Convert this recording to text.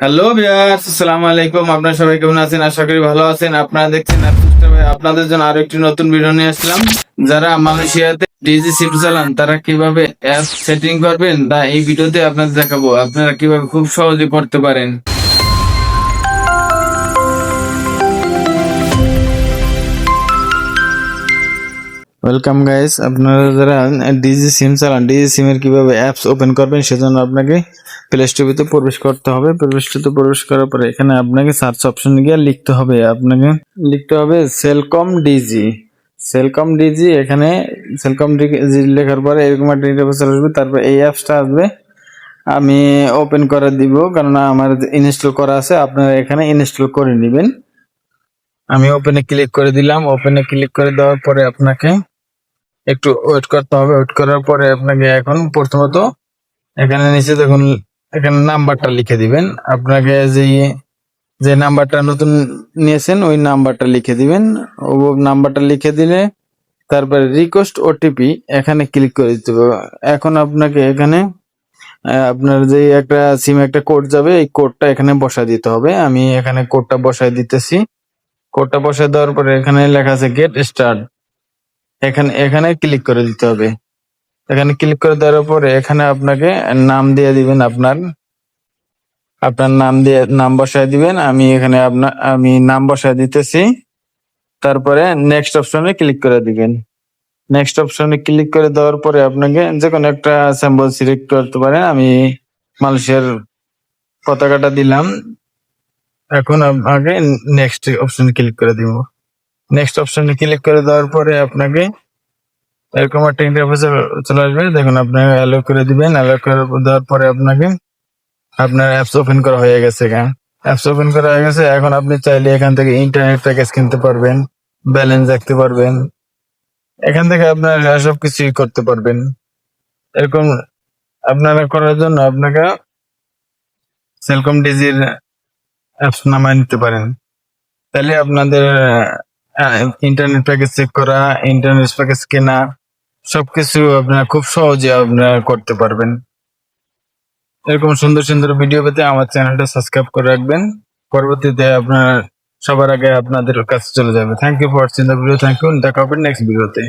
Hello viewers আসসালামু আলাইকুম আপনারা সবাই কেমন আছেন? আশা করি ভালো আছেন। আপনারা দেখছেন আপনাদের জন্য আরও একটি নতুন ভিডিও নিয়ে আসলাম। যারা মালয়েশিয়াতে ডিজি সিম চালান, তারা কীভাবে অ্যাপ সেটিং করবেন, তা এই ভিডিওতে আপনাদের দেখাবো। আপনারা কীভাবে খুব সহজে করতে পারেন। ওয়েলকাম গাইস আপনারা যারা ডিজি সিম চালান ডিজি সিমের কীভাবে অ্যাপস ওপেন করবেন সেজন্য আপনাকে প্লে স্টোরিতে প্রবেশ করতে হবে। প্লে স্টোরিতে প্রবেশ করার পরে এখানে আপনাকে সার্চ অপশনে গিয়ে লিখতে হবে। আপনাকে লিখতে হবে সেলকম ডিজি সেলকম ডিজি এখানে সেলকম ডিজি লেখার পরে এরকম একটা আসবে। তারপর এই অ্যাপসটা আসবে। আমি ওপেন করে দিব কারণ আমার ইনস্টল করা আছে। আপনারা এখানে ইনস্টল করে নেবেন। আমি ওপেনে ক্লিক করে দিলাম। ওপেনে ক্লিক করে দেওয়ার পরে আপনাকে একটু ওয়েট করতে হবে। ওয়েট করার পরে আপনাকে এখন প্রথমত এখানে নিচে দেখুন, এখানে নাম্বারটা লিখে দিবেন। আপনাকে যে যে নাম্বারটা নতুন নিয়েছেন, ওই নাম্বারটা লিখে দিবেন। ও নাম্বারটা লিখে দিলে তারপরে রিকোয়েস্ট ওটিপি এখানে ক্লিক করে দিতে হবে। এখন আপনাকে এখানে আপনার যে একটা সিম একটা কোড যাবে, এই কোডটা এখানে বসায় দিতে হবে। আমি এখানে কোডটা বসায় দিতেছি। কোডটা বসায় দেওয়ার পরে এখানে লেখা আছে গেট স্টার্ট এখানে এখানে ক্লিক করে দিতে হবে। এখানে ক্লিক করে দেওয়ার পরে এখানে আপনাকে নাম দিয়ে দিবেন আপনার আপনার নাম দিয়ে, নাম বসায় দিবেন। আমি এখানে আপনার, আমি নাম বসায় দিতেছি। তারপরে নেক্সট অপশনে ক্লিক করে দিবেন। নেক্সট অপশনে ক্লিক করে দেওয়ার পরে আপনাকে যে কোনো একটা স্যাম্পল সিলেক্ট করতে পারেন। আমি মালয়েশিয়ার পতাকাটা দিলাম। এখন আপনাকে নেক্সট অপশনে ক্লিক করে দিব। নেক্সট অপশনে ক্লিক করে দেওয়ার পরে আপনাকে এরকম একটা ইন্টারফেস চলে আসবে। দেখুন আপনাকে অ্যালো করে দিবেন। অ্যালো করে দেওয়ার পরে আপনাকে আপনার অ্যাপস ওপেন করা হয়ে গেছে অ্যাপস ওপেন করা হয়ে গেছে। এখন আপনি চাইলে এখান থেকে ইন্টারনেট প্যাকেজ কিনতে পারবেন ব্যালেন্স রাখতে পারবেন। এখান থেকে আপনার সব কিছুই করতে পারবেন। এরকম আপনারা করার জন্য আপনাকে সেলকম ডিজির অ্যাপস নামায় নিতে পারেন। তাহলে আপনাদের ইন্টারনেট প্যাকেজ চেক করা ইন্টারনেট প্যাকেজ কেনা, সবকিছু আপনারা খুব সহজে আপনারা করতে পারবেন। এরকম সুন্দর সুন্দর ভিডিও পেতে আমার চ্যানেলটা সাবস্ক্রাইব করে রাখবেন। পরবর্তীতে আপনার সবার আগে আপনাদের কাছে চলে যাবে। Thank you for watching the video thank you দেখা হবে নেক্সট ভিডিওতে